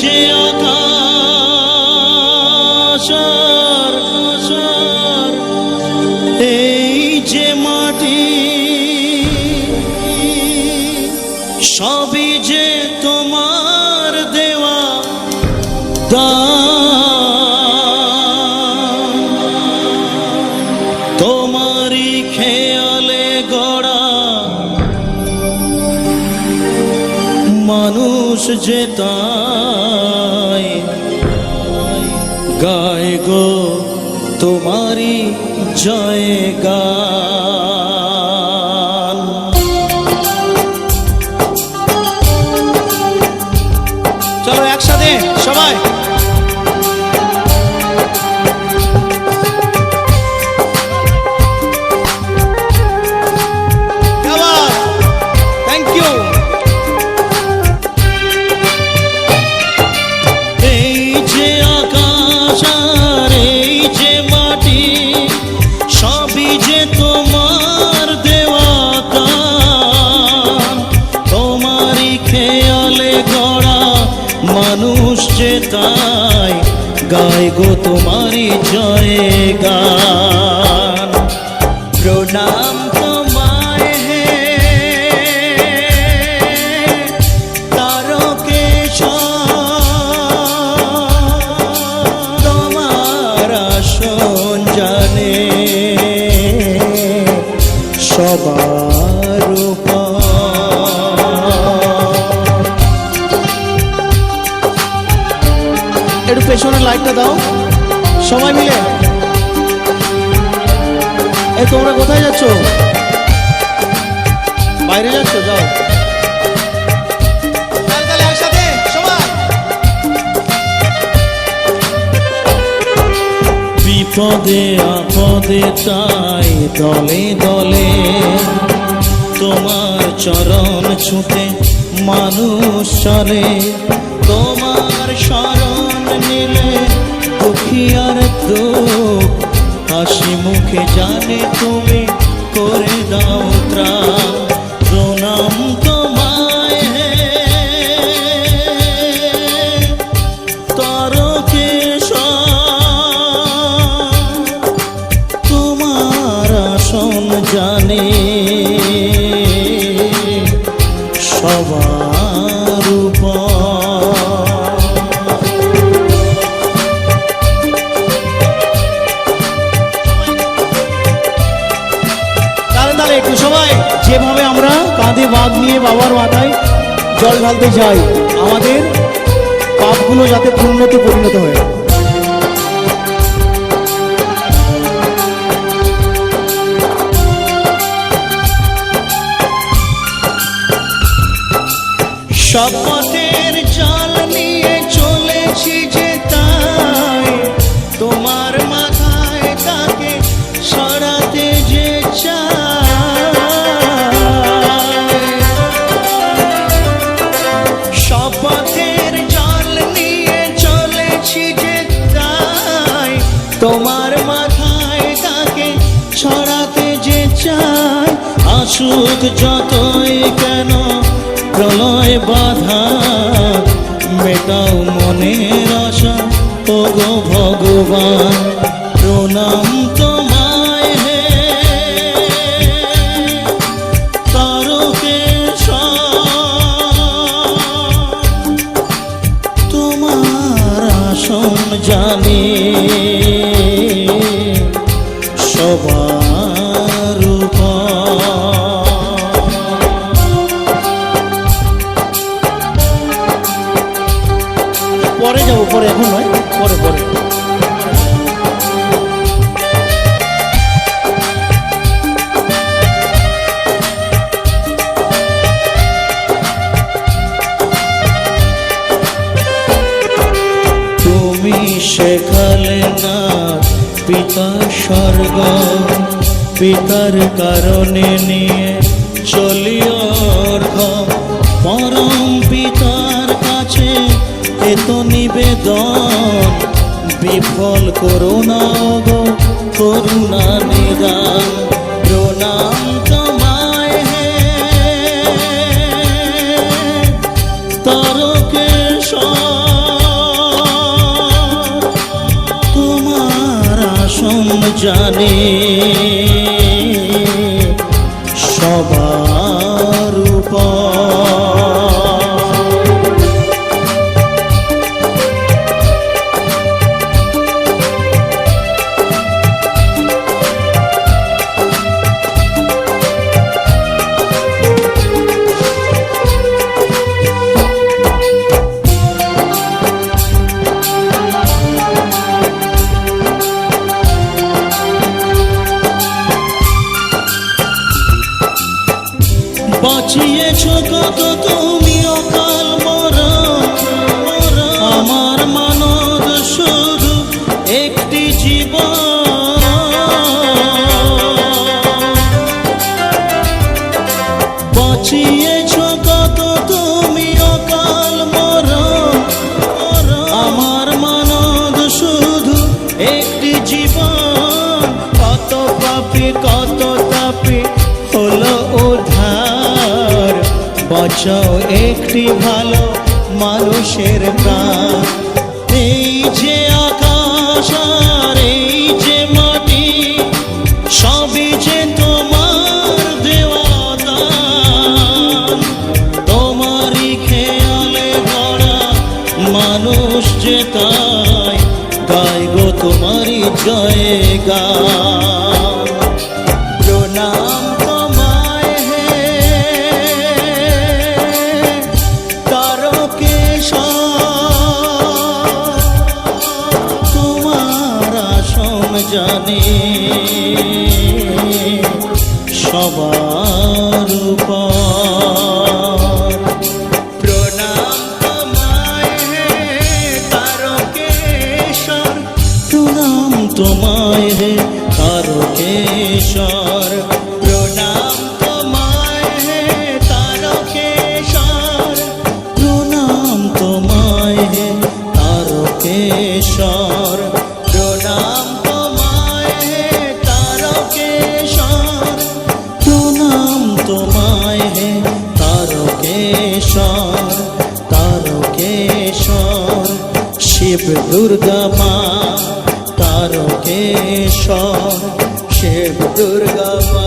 যে আকাশ আর আশার, এই যে মাটি সবই যে তোমার দেওয়া। তোমারই খেয়ালে গড়া মানুষ যে তাই গায় গো তোমারই জয় গান। চলো একসাথে সবাই। গায় গো তোমারই জয় গান একটু পেছনের লাইটটা দাও। সবাই মিলে। এ তোমরা কোথায় যাচ্ছ? বাইরে যাচ্ছ? যাও। বিপদে আপদে তাই দলে দলে তোমার চরণ ছুটে মানুষ চলে। তোমার শরণ নিলে দুঃখিয়ার দুঃখ। হাসি মুখে জানে তুমি করে দাও প্রণাম তোমায় তারকেশ্বর তোমার আসন জানে। সবার বাবার মাথায় জল ঢালতে যাই আমাদের পাপগুলো যাতে পূর্ণতে পরিণত হয়। শপথের জল নিয়ে চলেছি যে তোমার মাথায় তাকে ছড়াতে যে চায়, আসুক যতই কেন প্রলয় বাধা, মেটাও মনের আশা গো ভগবান, প্রণাম। এখন নয় পরে পরে। তুমি শেখালে না পিতা স্বর্গ পিতার কারণে নিয়ে চলিও আবেদন বিফল করুণা গো, করুণা নিদান। প্রণাম তোমায় হে। তরকেশ তোমার আসন জানে। সবার উপর বাঁচিয়েছ কত তুমি অকাল মরা আমার মানদ শুধু একটি জীবন। বাঁচিয়েছ বাঁচাও একটি ভালো মানুষের প্রাণ। এই যে আকাশ আর এই যে মাটি, সবই যে তোমার দেওয়া দান তোমারই খেয়ালে গড়া মানুষ যে তাই গাই গো তোমারই জয় গান শিব দুর্গা মা তারকেশ্বর শিব দুর্গা মা